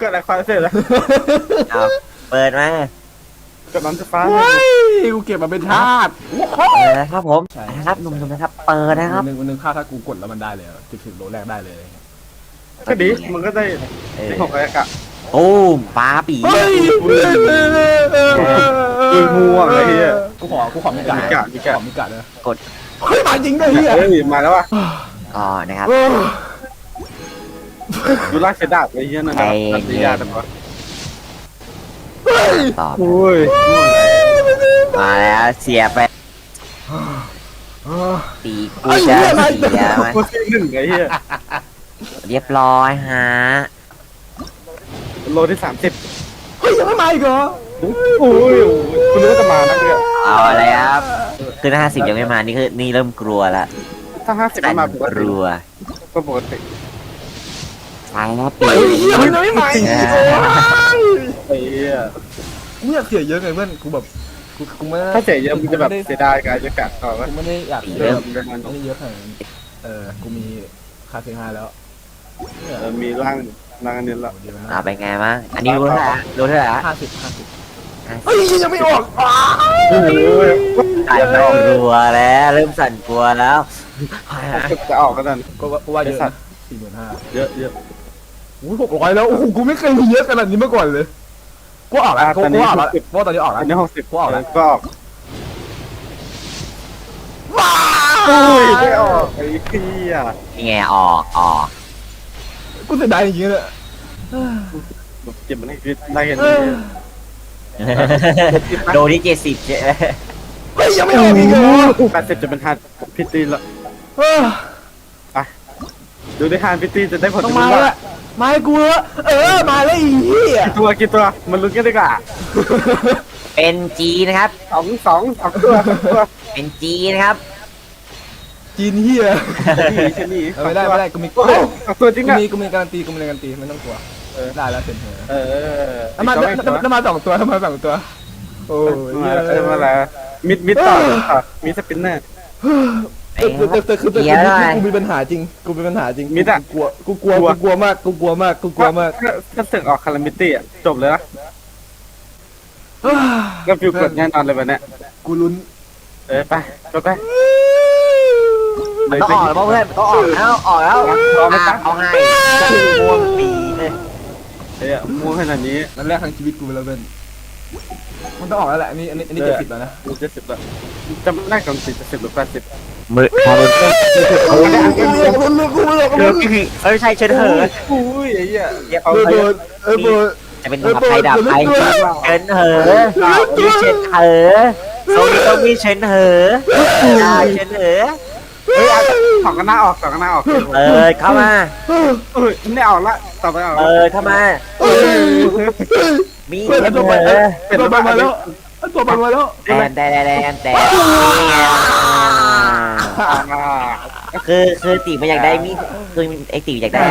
เกิดอะไรควายเสร็จแล้วเอาเปิดมาเกิดน้ำจะฟ้าเฮ้ยกูเก็บมาเป็นทาสเปิดนะครับผมนะครับหนุ่มๆนะครับ เปิดนะครับ วันหนึ่งวันหนึ่งค่าถ้ากูกดแล้วมันได้เลยสิบสิบโลแรกได้เลย ก็ดีมันก็ได้เออได้หกอะไรกะตูมปลาปีเฮ้ยปืนม่วงไอ้เหี้ย กูขอ กูขอมีกามีกามีกาขอมีกาเลยกด เฮ้ยมาจริงด้วยเฮียเฮ้ยมาแล้วอะ ก็นะครับ ดูลากเสดาบไอ้เหี้ยนั่นนะตัดสิยาแต่ว่าต่อโอ้ยมาแล้วเสียไปปีกูจะเสียไหมโคตรหนึ่งไอ้เหี้ยเรียบร้อยฮะโลที่สามสิบเฮ้ยยังไม่มาอีกเหรอโอ้ยคุณรู้ว่าจะมานะเนี่ยเอาอะไรครับคือถ้าห้าสิบยังไม่มานี่คือนี่เริ่มกลัวละถ้าห้าสิบสั่นมาปกกติลัวก็ปกติ ใช่แล้วปีเฮ้ยเฮียมันยังไม่มาอีกไอ้เหี้ยกูอยากเสียเยอะไงเพื่อนกูแบบกูกูไม่ถ้าเสียเยอะมันจะแบบเสียดายการจะกัดต่อวะกูไม่ได้อยากเริ่เริ่มมประมาณไม่ได้เยอะขนาดนั้นเออกูมีคาเฟ่ห้าแล้วเนี่ยมีร่างร่างอันนี้ละดีไหมเอาไปไงบ้างอันนี้รู้เท่าไหร่อะรู้เท่าไหร่อะห้าสิบห้าสิบเฮ้ยยังไม่ออกโอ้ยตายแล้วกลัวแล้วเริ่มสั่นกลัวแล้วจะออกกันนั่นก็ว่าก็ว่าเยอะไอ้สันะตว์สี่หมื่นห้าเยอะเยอะโอ้ยหกร้อยแล้วโอ้โหกูไม่เคยมีเยอะขนาดนี้มาก่อนเลยกูออกแล้วกูกูออกแล้วเพราะว่าตอนนี้ออกแล้ว อันนี้หกสิบกูออกแล้ว ก็ออกว้าโอ้ยไม่ออกไอ้เหี้ยนี่ไงออกออกกูเสียดายจริงๆเลยเก็บมันให้คือได้เห็นเออโดนที่เจ็ดสิบเจ๊เฮ้ยยังไม่ออกอีกเหรอแปดสิบจะเป็นฮาร์ดพิตตี้ละเออดูได้ฮาร์ดพิตตี้จะได้ผลต้องมาแล้วแหละ มาให้กูแล้วเออมาแล้วอีเหี้ยกี่ตัวกี่ตัวมันลุ้นกันดีกว่าเป็นจีนะครับ สองสองสองตัวสองตัวเป็นจีนะครับ จีนเหี้ยนี่ชนี่เออไม่ได้ไม่ได้กูมีโอ้โหสองตัวจริงกูอะมีกูมีการันตีกูมีการันตีไม่ต้องกลัวเออได้แล้วเสร็จเหรอเออแล้วมาแล้วมาสองตัวแล้วมาสองตัวโอ้ยมาเออมาแล้วมิดมิดต่อมิดสปินเนอร์ แต่แต่แต่คือแต่เดี๋ยวหน่อย กูมีปัญหาจริงกูมีปัญหาจริงมิดอะ กูกลัวกูกลัวกูกลัวมากกูกลัวมากกูกลัวมากถ้าเสึกออกคารามิตี้อะจบเลยนะก็ฟิวกดแน่นอนเลยแบบเนี้ยกูลุ้นเออไปก็ไปมันต้องออกแล้วเพื่อนต้องออกแล้วออกแล้วพร้อมไหมอะจ๊ะเอาให้ม่วงปีเลยเฮ้ยม่วงขนาดนี้นั่นแรกทางชีวิตกูไปแล้วเป็นมันต้องออกแล้วแหละอันนี้อันนี้อันนี้เจ็ดสิบแล้วนะกูจะสิบละจะแรกกันสิจะสิบหรือแปดสิบ มือพอมันกูไม่อยากลุ้นเลยกูไม่อยากเอลุ้อนพี่เอ้ยใช่เชิญเหอะอุ้ยไอ้เหี้ยอย่าเอาเออไปเบิร์ดเออเบิร์ดจะเป็นดับไฟดับไฟเชิญเหอะมีเชิญเหอะโซนี่ต้องมีเชิญเหอะได้เชิญเหอะเฮ้ยเอาสองกันหน้าออกสองกันหน้าออก เออเข้ามาเอ้ยไม่ออกละต่อไปออกเอละอเข้ามาเฮ้ยมีเฮ้ยเชิญตัวเหมันอะตัวมันมาแล้วตัวมันมาแล้วแดนแดนแดนแดนอ่า คือคือตีมันอยากได้มีคือไอตีอยากได้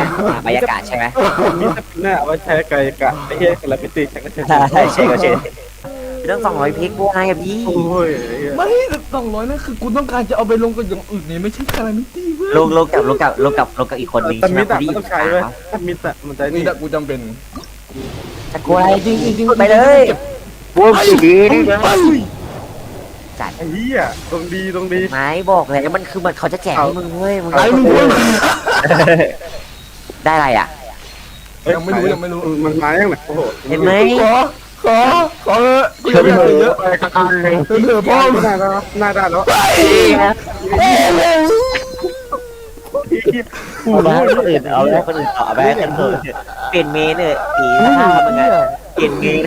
บรรยากาศใช่ไหมมีสปินเนอร์เอาไว้ใช้ไกลกะไอ้เหี้ยคารามิตี้ใช้ก็ใช้ใช่ใช่ก็ใช่เรื่องสองร้อยพิกบัวไงอะพี่โอ้ยไอ้เหี้ยไม่สองร้อยนั่นคือกูต้องการจะเอาไปลงกับอย่างอื่นนี่ไม่ใช่คารามิตี้เว้ยลงลงกับลงกับลงกับลงกับอีกคนนึงแต่ใช่ไหมมิดอะที่มันต้องใช้ไว้ถ้ามิดอะมันจะนี่นี่แหละกูจำเป็นจะกลัวอะไรจริงจริงจริงไปเลยบัวสีดีนี่ไป จัดไอ้เหี้ยตรงดีตรงดี ไม้บอกเลยมันคือมันเขาจะแจกให้มึงเว้ยมึงไอ้มึงพูดได้อะไรอะ ยังไม่รู้ยังไม่รู้ มันมายังไงโอ้โหเห็นไหมขอขอขอเออกูยังไม่อยากเยอะเอาเลยเออพ่อมึงน่าได้แล้วน่าได้แล้วเอาไปให้คนอื่นเอาไปให้คนอื่นต่อไปให้คนอื่นเปลี่ยนเมนเนอะตีท่ามึงอะ เปลี่ยนเมน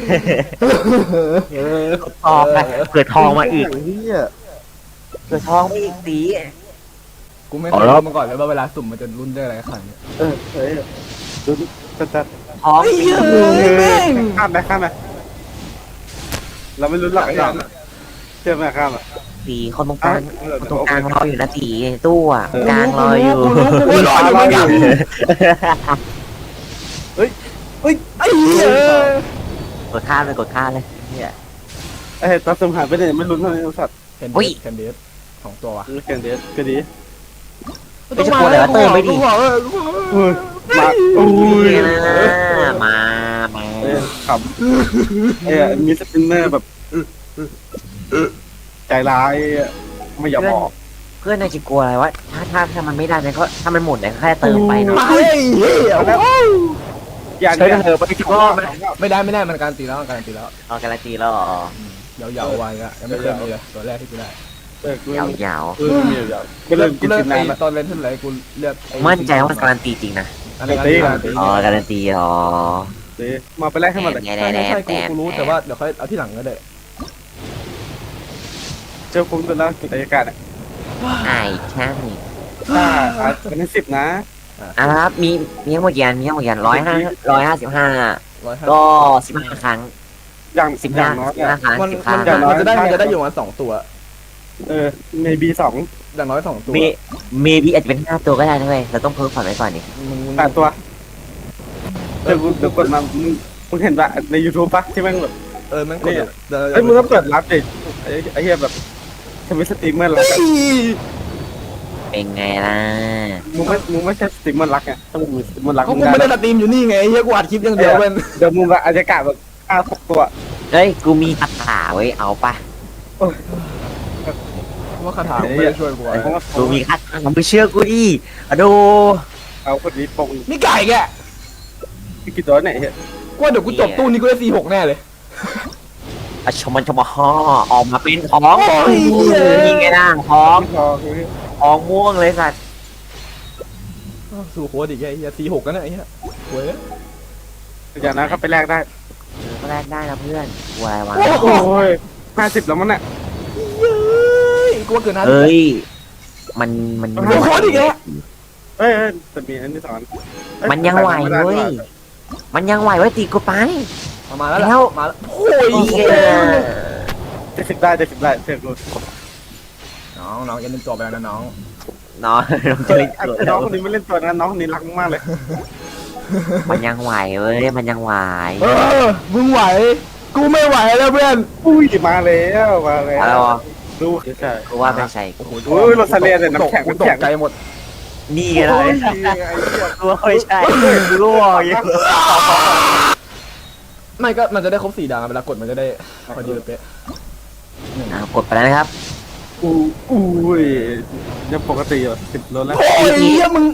ทองไปเกิดทองมาอีกเหี้ยเกิดทองมาอีกตีกูไม่เคยรู้มาก่อนเลยว่าเวลาสุ่มมันจะรุ่นได้อะไรขนาดนี้เออเฮ้ยดูจัดจัดทองปีข้ามไปข้ามไปเราไม่รู้หลักไอ้ยังเชื่อไหมข้ามอะตีคนตรงกลางคนตรงกลางรออยู่นะตีตู้อะกลางรออยู่รู้กูรู้ยเฮ้ยไอ้เหี้ย กดข้ามเลยกดข้ามเลยเนี่ยเอ้ยตอนสมหายไปเนี่ยไม่ลุ้นเท่าไหร่สัตว์แคนเดสแคนเดสสองตัวว่ะเก่งเดียวก็ดีเออมาโอ้ยนี่นะมาขำเอ้ยมีสปินเนอร์แบบใจร้ายไม่ยอมออกเพื่อนนายจะกลัวอะไรวะถ้าถ้าถ้ามันไม่ได้เนี่ยก็ถ้ามันหมดเนี่ยก็แค่เติมไปเนาะมาเฮ้ยเฮ้ยเอาแล้วอย่างใช้เนี้ยเธอไปก็ไม่ได้ไม่ได้มันการันตีแล้วมันการันตีแล้วเอาการันตีแล้วเหรอยาวๆวันอะยังไม่เคยมีเลยตัวแรกที่กูได้เออกูยาวยาวเออไม่ยาวก็เริ่มกินเลิกิกนไอ้น้ำแล้วตอนเล่นเท่าไหร่กูเลือกไอ้มั่นใจว่าการันตีจริงนะอะไรการันตีอ๋อการันตีอ๋อเดี๋ยวมาไปแรกให้มันเลยแน่ใช่แน่ใช่แน่ใช่กูกูรู้แต่ว่าเดี๋ยวค่อยเอาที่หลังก็ได้เจอคุ้มตัวแล้วกินบรรยากาศอะไอ้แค่ถ้าอาจจะเป็นสิบนะ อะครับมีมีทั้งหมดกี่อันมีทั้งหมดกี่อันร้อยห้าร้อยห้าสิบห้าร้อยห้าก็สิบห้าครั้งอย่างสิบอห้าย่างน้อยสิบห้าอะครั้งมันสิบมัห้านจะครั้งมันจะได้มันจะได้อยู่มาสองตัว เออในบีสองอย่างน้อยสองตัว เมเมบีอาจจะเป็นห้าตัวก็ได้นะเว้ยเราต้องเพิ่มฝันไว้ก่อนดิมึงมึงแปดตัวเดี๋ยวกูเดี๋ยวกดมามึงมึงเห็นปะใน YouTube ปะที่แม่งแบบ เออมันกดเดี๋ยวเอ้ยมึงต้องเปิดรับดิไอ้ไอ้เหี้ยแบบทำไมสตรีมเมอร์รักอะ เป็นไงล่ะมึงไม่มึงไม่ใช่สตรีมเมอร์รักไงต้องมีสตรีมเมอร์รักเขามึกูงไม่ได้ได้สตรีมอยู่นี่ไงเฮียกูอัดคลิปอย่างเดียวเว้นเดี๋ยวมึงแบบอาจจะกะแบบห้าหกตัวเฮ้ยกูมีคาถาเว้ยเอาปะว่าคาถาไม่ได้ช่วยกูไอ้พวกกูมีคาถามึงไปเชื่อกูดิอะดูเอาคนนี้ปงนี่ไก่แกพี่กี่ตัวไหนเฮ้ยกูว่าเดี๋ยวกูจบตู้นี้กูได้สี่หกแน่เลย อะชมมันชมฮ่อออกมาเป็นของโอ้ยนี่ไงล่ะของพอของม่วงเลยสัตว์สู่โค้ดอีกไอ้เฮียสี่หกกันนะไอ้เฮียโว้ยอย่างนั้นก็ไปแลกได้ก็แรกได้นะเพื่อนกลัวอะไรวะโอ้ยห้าสิบแล้วมั้งน่ะเย้ยกูว่าเกินห้าสิบเฮ้ย มันมันโอ้โหอีกแล้วเอ้ยแต่มีอันที่สอนมันยังไหวเว้ยมันยังไหวเว้ยตีกูไป มามาแล้วแล้วมาแล้วโอ้ยนี่ไงจะสิบได้จะสิบได้เชื่อกูน้องน้องยังเป็นจบไปแล้วนะน้องน้องเจอน้องคนนี้ไม่เล่นตัวนะน้องคนนี้รักมากเลยมันยังไหวเว้ยมันยังไหวเออมึงไหว กูไม่ไหวแล้วเพื่อน อุ้ยมาแล้วมาแล้อะไรววะดูใช่ กูว่าไม่ใช่โอ้โหโอ้ยรถทะเลเนี่ยน้ำแข็งกูน้ำตแข็กงใจหมดนี่ไงเลโอ้ยยไอ้เหี้ยกูว่าไม่ใช่กูรู้ว่าอยู่ ไม่ก็มันจะได้ครบสี่ดาวเวลากดมันจะได้พอดีเป๊ะอะกดไปแล้วนะครับ อู้อุ้ยยังปกติอยู่สิบรถแล้วโอ้ยเหี้ยมึง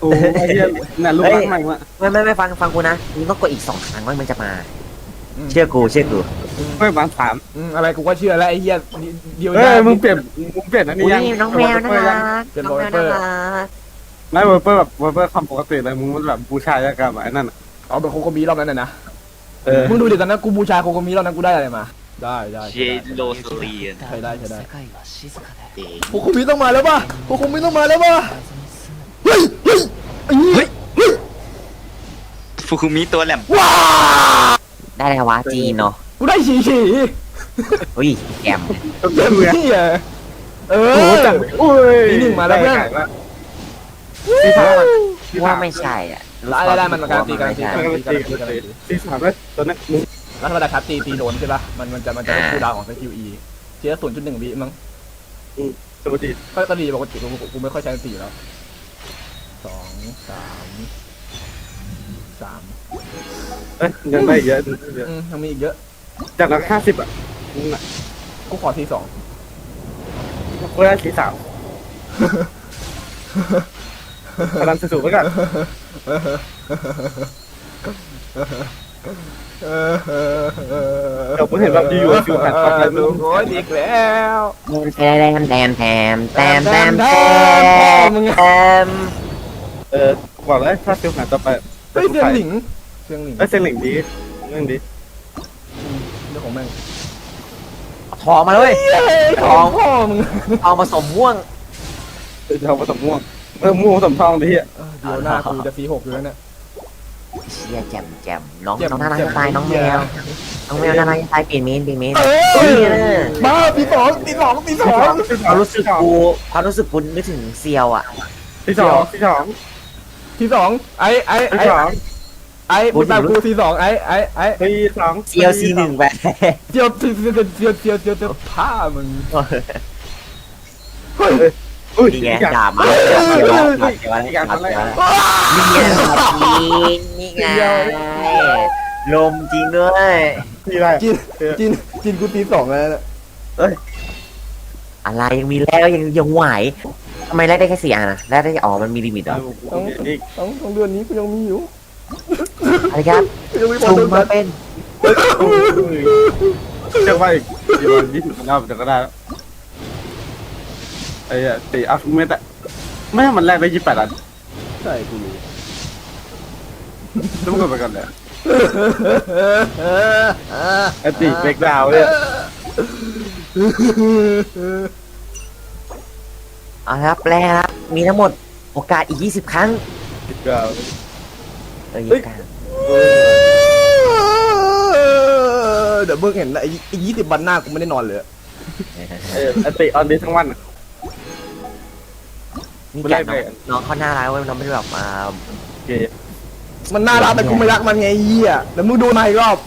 โอ้ยไอ้เหี้ยน่ะลูกรักใหม่มาไม่ไม่ไม่ฟังฟังกูนะมึงต้องกดอีกสองครั้งว่ามันจะมา เชื่อกูเชื่อกูเฮ้ยมาสามอืมอะไรกูก็เชื่อแล้วไอ้เหี้ยเดียวเฮ้ยมึงเปลี่ยนมึงเปลี่ยนอันนี้อุ้ยยังน้องแมวน่ารักเป็นน้องวอแมลวเปอน่าร์รักไม่เวอร์เปอร์แบบเวอร์เปอร์คำปกติเลยมึงมันแบบบูชายากรรมไอ้นั่นน่ะเอาเป็นโคโคมิรอบนั้นน่ะนะ เออมึงดูดิตอนนั้นกูบูชาโคโคมิรอบนั้นกูได้อะไรมา ได้ได้เจโลสเลียนใช่ได้ใช่ได้เองโคโคมิต้องมาแล้วป่ะโคโคมิต้องมาแล้วป่ะเฮ้ยเฮ้ยไอ้นี่ฟูคุมิตัวแหลมว้าได้แล้ววะจีนเนาะกูได้ฉี่ฉี่อุ้ยแกมเต็มเลยนี่อะเอโอ้โหอจังอุ้ยปีหนึ่งมาแล้วเพื่อนปีสามว่าไม่ใช่อะ ได้ได้ได้มันการันตีการันตีไม่การัใช่นตีการันตีการันตีปีสามแล้วตัวนี้มึงแล้วธรรมดาคัดตีตีโดนใช่ป่ะมันมันจะมันจะเป็นคูลดาวน์ของสกิล E เชื้อศูนย์จุดหนึ่งวิมั้งตัวดีก็ก็ดีปกติกูกูกูไม่ค่อยใช้สี่แล้วสองสามสามเอ้ยยังได้เยอะอืมยังมีอีกเยอะจากนั้นห้าสิบอะมึงอะกูขอทีสองเพื่อสีสาม พลังสูงๆไว้ก่อนเออเออเออเดี๋ยวผมเห็นแบบอยู่ๆฟิวแผ่นปั๊บอะไรไม่ลูรู้กโอ้ยอีกแล้วแทมแทมแทมแทมแทมแทมแทมเออบอกเลยถ้าฟิวแผ่นต่อไปเฮ้ยเสียงหลิงเสียงหลิงเอ้ยเสียงหลิงดีเรื่องดีเรื่องของแม่งทองมาเลยทองพ่อมึงเอามาสมม่วงเทาผสมม่วง เออม่วงผสมทองดีอะเออเดี๋ยวหน้ากูจะสีหกอยู่แล้วเนี่ย เชียแจมแจมน้องแจ่มน้องน่ารักแจ่มจะตายน้องแมวน้องแมวน่ารักจะตายเปลี่ยนเมนเปลี่ยนเมนเอ้นี่ยนะบ้าปีสองปีสองปีสองความรู้สึกกูความรู้สึกกูนึกถึงเซียวอะที่สองที่สองทีสองไอ้ไอ้ที่ไอ้สองไอ้บุตรกูทีสองไอ้ไอ้ไอ้ที่สองเซียวซีหนึ่งไปเจียวเจียวเจียวเจียวเจียวเจียวเจียวผ้ามึงอุ้ย นี่ไงอีกอย่างด่ามาเซียวเซียวด่าเซียวอีกอย่างด่าอะไรเซียวนี่ไงนี่ไงลมจริงด้วยที่ไรจินจินจินกูตีสองแล้วนะอะไรยังมีแรกยังยังไหวทำไมแรกได้แค่สี่อันอะแรกได้อ๋อมันมีลิมิตเหรอต้องต้องต้องเดือนนี้กูยังมีอยู่อะไรครับกูยังมีบอลซุ่มโดนมาตัดเป็นเชื่อว่าอีกกี่วันยี่สิบรอบเดี๋ยวก็ได้แล้ว ไอ้อะตีอัพเมตอะไม่ให้มันแรกได้ยี่สิบแปดอันใช่กูรู้ต้องกดไปก่อนเลยไอ้ตีเบรกดาวน์เนี่ยเอาละครับแรกครับ มีทั้งหมดโอกาสอีก 20 ครั้ง เบรกดาวน์เออยี่สิบครั้งเดี๋ยวเบิ่งเห็นนะไอ้ไอ้ยี่สิบวันหน้ากูไม่ได้นอนเลยอะเออไอ้ตีออนนี้ทั้งวันอะ นี่ไม่แกได้น้องไปน้องเขาน่ารักเว้ยน้องไม่ได้แบบมาโอเคมันน่ารักแต่กูไม่รักมันไงไอ้เหี้ยแล้วมึงดูนายอีกรอบ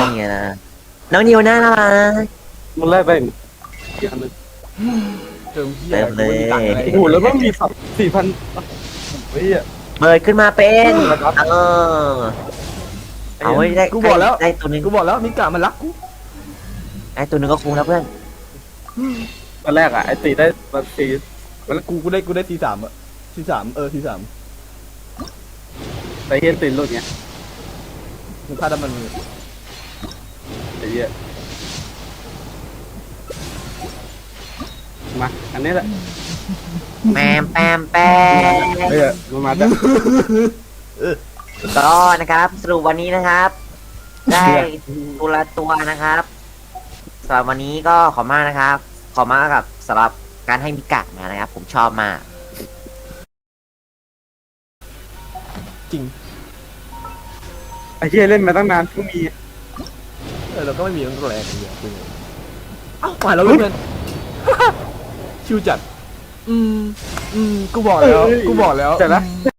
นี่ไงนะน้องนิวน่ารัก มันแรกได้กี่อันเลยเติมเหี้ยเติมเลย กูไม่ตังค์อะไรโอ้โหแล้วมันมีสับสี่พันเฮ้ยอะเปิดขึ้นมาเป็นครับเออเอาไว้ได้กูบอกแล้ว ได้ตัวหนึงกูบอกแล้วมิกามันรักกูได้ตัวหนึงก็คุ้มแล้วเพื่อน ตอนแรกอะไอ้ตีได้มันตีกูกูได้กูได้ทีสามอะทีสามเออทีสามไอ้เฮียตีนหลุดไงมันพลาดแล้วมันไอ้เหี้ยมาอันนี้แหละแปมแปมแปมเฮ้ยมันมาจากก็นะครับสรุปวันนี้นะครับ ได้ตัวละตัวนะครับสำหรับวันนี้ก็ขอบมากนะครับ ขอบมากกับสำหรับการให้มิกะมานะครับ ผมชอบมาก จริงไอ้เหี้ยเล่นมาตั้งนานเพิ่งมีเออเราก็ไม่มีตั้งแต่แรกเลยจริงเอ้ามาแล้วเพื่อน ชิวจัด อืม อืม กูบอกแล้ว กูบอกแล้วเสร็จแล้วอืม